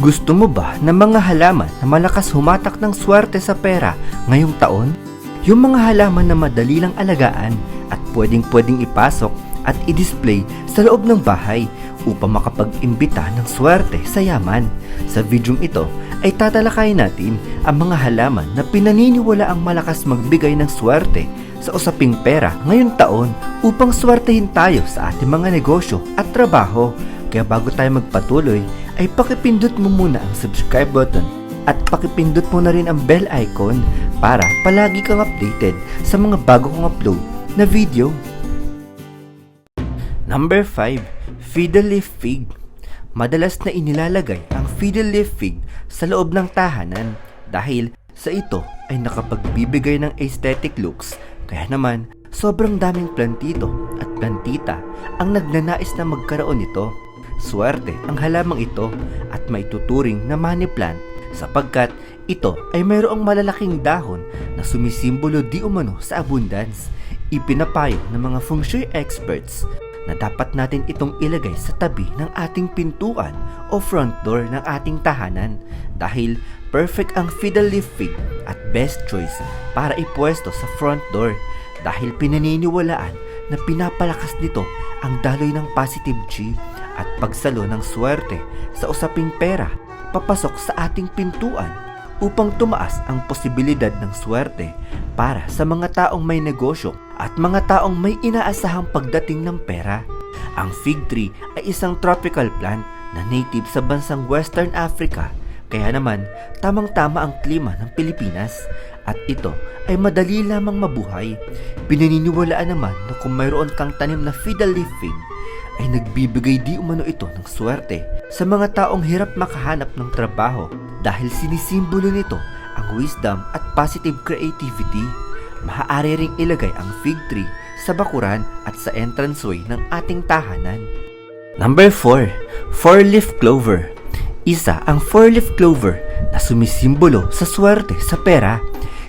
Gusto mo ba ng mga halaman na malakas humatak ng swerte sa pera ngayong taon? Yung mga halaman na madali lang alagaan at pwedeng-pwedeng ipasok at i-display sa loob ng bahay upang makapag-imbita ng swerte sa yaman. Sa videong ito ay tatalakayin natin ang mga halaman na pinaniniwala ang malakas magbigay ng swerte sa usaping pera ngayong taon upang swertehin tayo sa ating mga negosyo at trabaho. Kaya bago tayo magpatuloy, ay pakipindot mo muna ang subscribe button at pakipindot mo na rin ang bell icon para palagi kang updated sa mga bago kong upload na video. Number 5. Fiddle leaf fig Madalas na inilalagay ang fiddle leaf fig sa loob ng tahanan dahil sa ito ay nakapagbibigay ng aesthetic looks kaya naman sobrang daming plantito at plantita ang nagnanais na magkaroon nito. Swerte ang halamang ito at may tuturing na money plant sapagkat ito ay mayroong malalaking dahon na sumisimbolo di umano sa abundance. Ipinapayo ng mga feng shui experts na dapat natin itong ilagay sa tabi ng ating pintuan o front door ng ating tahanan dahil perfect ang fiddle leaf fig at best choice para ipwesto sa front door dahil pinaniniwalaan na pinapalakas nito ang daloy ng positive chi at pagsalo ng swerte sa usaping pera papasok sa ating pintuan upang tumaas ang posibilidad ng swerte para sa mga taong may negosyo at mga taong may inaasahang pagdating ng pera. Ang fig tree ay isang tropical plant na native sa bansang Western Africa kaya naman tamang-tama ang klima ng Pilipinas at ito ay madali lamang mabuhay. Pinaniniwalaan naman na kung mayroon kang tanim na fiddle leaf fig ay nagbibigay di umano ito ng swerte sa mga taong hirap makahanap ng trabaho dahil sinisimbolo nito ang wisdom at positive creativity. Maaari ring ilagay ang fig tree sa bakuran at sa entranceway ng ating tahanan. Number 4. Four-leaf clover Isa ang four-leaf clover na sumisimbolo sa swerte sa pera.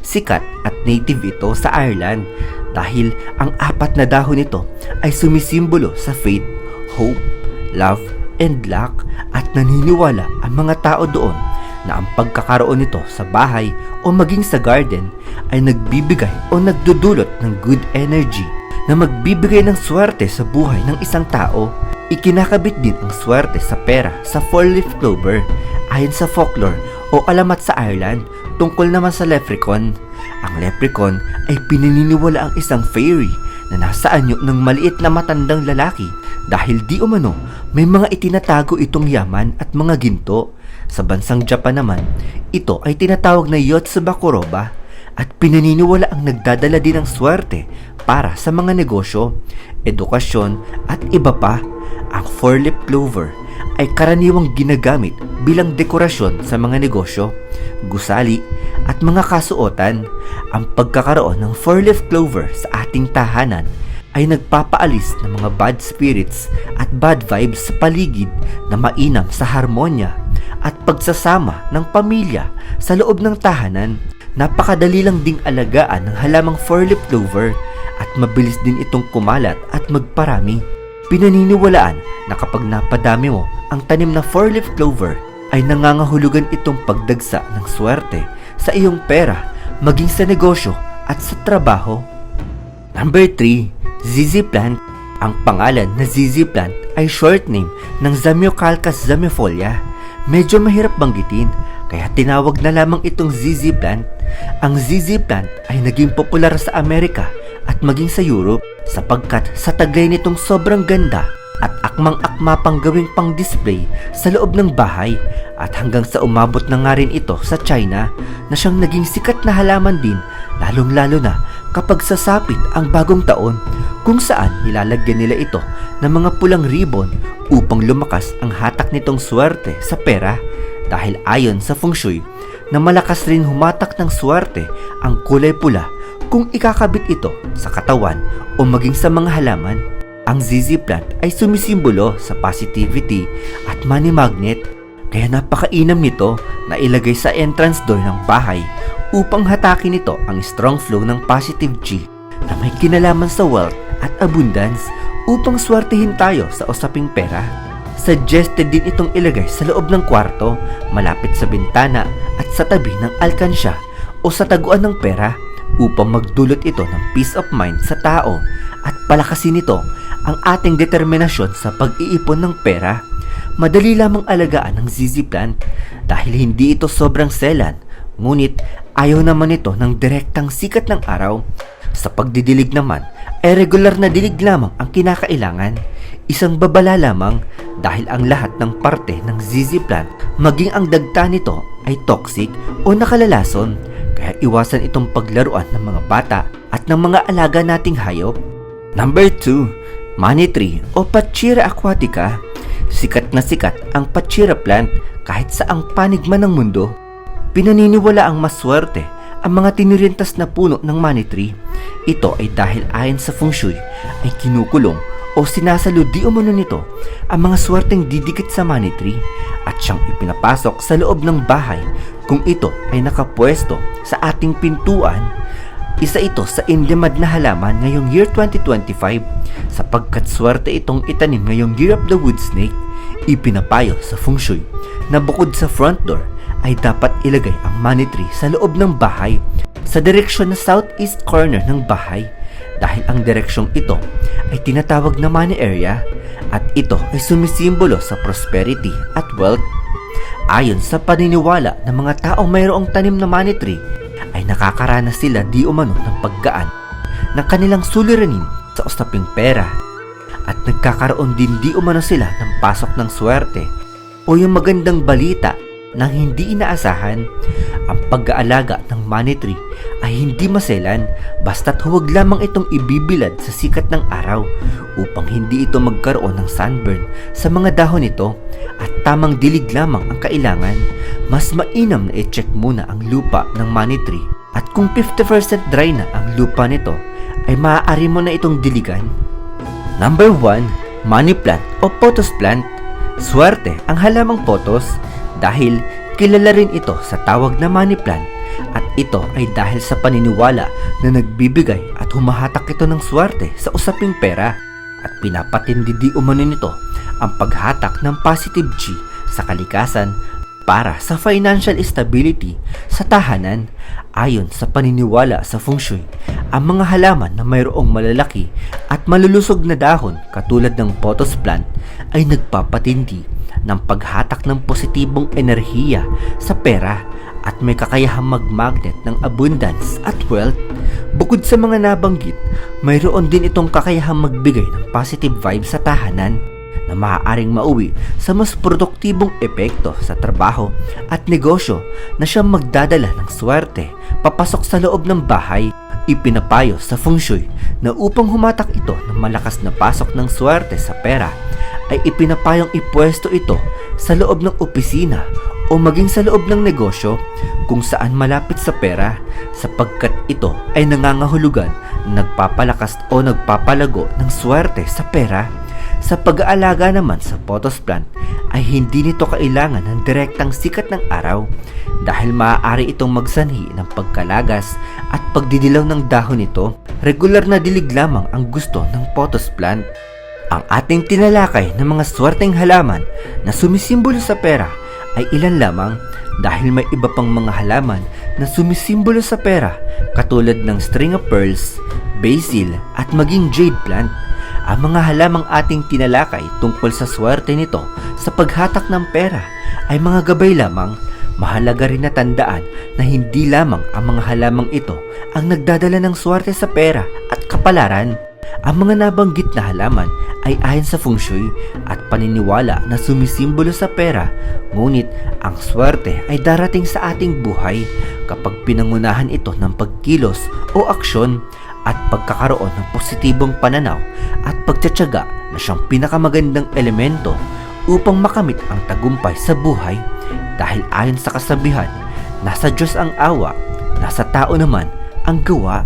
Sikat at native ito sa Ireland dahil ang apat na dahon nito ay sumisimbolo sa faith, hope, love, and luck at naniniwala ang mga tao doon na ang pagkakaroon nito sa bahay o maging sa garden ay nagbibigay o nagdudulot ng good energy na magbibigay ng swerte sa buhay ng isang tao. Ikinakabit din ang swerte sa pera sa four-leaf clover ayon sa folklore o alamat sa Ireland tungkol naman sa leprechaun. Ang leprechaun ay pinaniniwala ang isang fairy na nasa anyo ng maliit na matandang lalaki dahil di umano may mga itinatago itong yaman at mga ginto. Sa bansang Japan naman, ito ay tinatawag na Yotsubakuroba at pinaniniwala ang nagdadala din ng swerte para sa mga negosyo, edukasyon at iba pa. Ang four-leaf clover ay karaniwang ginagamit bilang dekorasyon sa mga negosyo, gusali at mga kasuotan. Ang pagkakaroon ng four-leaf clover sa ating tahanan ay nagpapaalis ng mga bad spirits at bad vibes sa paligid na mainam sa harmonya at pagsasama ng pamilya sa loob ng tahanan. Napakadali lang ding alagaan ng halamang four-leaf clover at mabilis din itong kumalat at magparami. Pinaniniwalaan na kapag napadami mo ang tanim na four-leaf clover ay nangangahulugan itong pagdagsa ng swerte sa iyong pera maging sa negosyo at sa trabaho. Number 3, ZZ plant. Ang pangalan na ZZ plant ay short name ng Zamioculcas zamifolia. Medyo mahirap banggitin kaya tinawag na lamang itong ZZ plant. Ang ZZ plant ay naging popular sa Amerika maging sa Europe sapagkat sa taglay nitong sobrang ganda at akmang-akma pang gawing pang-display sa loob ng bahay at hanggang sa umabot na nga rin ito sa China na siyang naging sikat na halaman din lalong-lalo na kapag sasapit ang bagong taon kung saan nilalagyan nila ito ng mga pulang ribbon upang lumakas ang hatak nitong swerte sa pera. Dahil ayon sa feng shui na malakas rin humatak ng swerte ang kulay pula kung ikakabit ito sa katawan o maging sa mga halaman. Ang ZZ plant ay sumisimbolo sa positivity at money magnet kaya napakainam nito na ilagay sa entrance door ng bahay upang hatakin nito ang strong flow ng positive chi na may kinalaman sa wealth at abundance upang swertihin tayo sa usaping pera. suggested din itong ilagay sa loob ng kwarto, malapit sa bintana at sa tabi ng alkansya o sa taguan ng pera upang magdulot ito ng peace of mind sa tao at palakasin nito ang ating determinasyon sa pag-iipon ng pera. Madali lamang alagaan ng ZZ plant dahil hindi ito sobrang selan, ngunit ayaw naman ito ng direktang sikat ng araw. Sa pagdidilig naman, ay regular na dilig lamang ang kinakailangan. Isang babala lamang dahil ang lahat ng parte ng ZZ plant, maging ang dagta nito ay toxic o nakalalason. Kaya iwasan itong paglaruan ng mga bata at ng mga alaga nating hayop. Number 2, money tree o Pachira aquatica. Sikat na sikat ang Pachira plant kahit sa ang panig man ng mundo. Pinaniniwala ang maswerte ang mga tinirintas na puno ng tree. Ito ay dahil ayon sa feng shui ay kinukulong o sinasalo di umano nito ang mga swerteng didikit sa money tree at siyang ipinapasok sa loob ng bahay kung ito ay nakapwesto sa ating pintuan isa ito sa in-demand na halaman ngayong year 2025 sapagkat swerte itong itanim ngayong year of the wood snake. Ipinapayo sa feng shui na bukod sa front door ay dapat ilagay ang money tree sa loob ng bahay sa direksyon na southeast corner ng bahay ang direksyong ito ay tinatawag na money area at ito ay sumisimbolo sa prosperity at wealth. Ayon sa paniniwala ng mga taong mayroong tanim na money tree, ay nakakaranas sila di umano ng paggaan ng kanilang suliranin sa usaping pera at nagkakaroon din di umano sila ng pasok ng swerte o yung magandang balita nang hindi inaasahan. Ang pag-aalaga ng money tree ay hindi maselan basta't huwag lamang itong ibibilad sa sikat ng araw upang hindi ito magkaroon ng sunburn sa mga dahon nito at tamang dilig lamang ang kailangan. Mas mainam na i-check muna ang lupa ng money tree at kung 50% dry na ang lupa nito ay maaari mo na itong diligan. Number 1, money plant o potos plant. Swerte ang halamang potos dahil kilala rin ito sa tawag na money plant at ito ay dahil sa paniniwala na nagbibigay at humahatak ito ng swerte sa usaping pera. At pinapatindi di umano nito ang paghatak ng positive G sa kalikasan para sa financial stability sa tahanan. Ayon sa paniniwala sa feng shui ang mga halaman na mayroong malalaki at malulusog na dahon katulad ng pothos plant ay nagpapatindi ng paghatak ng positibong enerhiya sa pera at may kakayahang magmagnet ng abundance at wealth. Bukod sa mga nabanggit, mayroon din itong kakayahang magbigay ng positive vibes sa tahanan na maaaring mauwi sa mas produktibong epekto sa trabaho at negosyo na siyang magdadala ng swerte papasok sa loob ng bahay. Ipinapayo sa feng shui na upang humatak ito ng malakas na pasok ng swerte sa pera ay ipinapayong ipwesto ito sa loob ng opisina o maging sa loob ng negosyo kung saan malapit sa pera sapagkat ito ay nangangahulugan na nagpapalakas o nagpapalago ng swerte sa pera. Sa pag-aalaga naman sa potos plant ay hindi nito kailangan ng direktang sikat ng araw dahil maaari itong magsanhi ng pagkalagas at pagdidilaw ng dahon nito. Regular na dilig lamang ang gusto ng potos plant. Ang ating tinalakay ng mga swerteng halaman na sumisimbolo sa pera ay ilan lamang dahil may iba pang mga halaman na sumisimbolo sa pera katulad ng string of pearls, basil at maging jade plant. Ang mga halamang ating tinalakay tungkol sa swerte nito sa paghatak ng pera ay mga gabay lamang. Mahalaga rin na tandaan na hindi lamang ang mga halamang ito ang nagdadala ng swerte sa pera at kapalaran. Ang mga nabanggit na halaman ay ayon sa feng shui at paniniwala na sumisimbolo sa pera, ngunit ang swerte ay darating sa ating buhay kapag pinangunahan ito ng pagkilos o aksyon at pagkakaroon ng positibong pananaw at pagtsatsaga na siyang pinakamagandang elemento upang makamit ang tagumpay sa buhay dahil ayon sa kasabihan, nasa Diyos ang awa, nasa tao naman ang gawa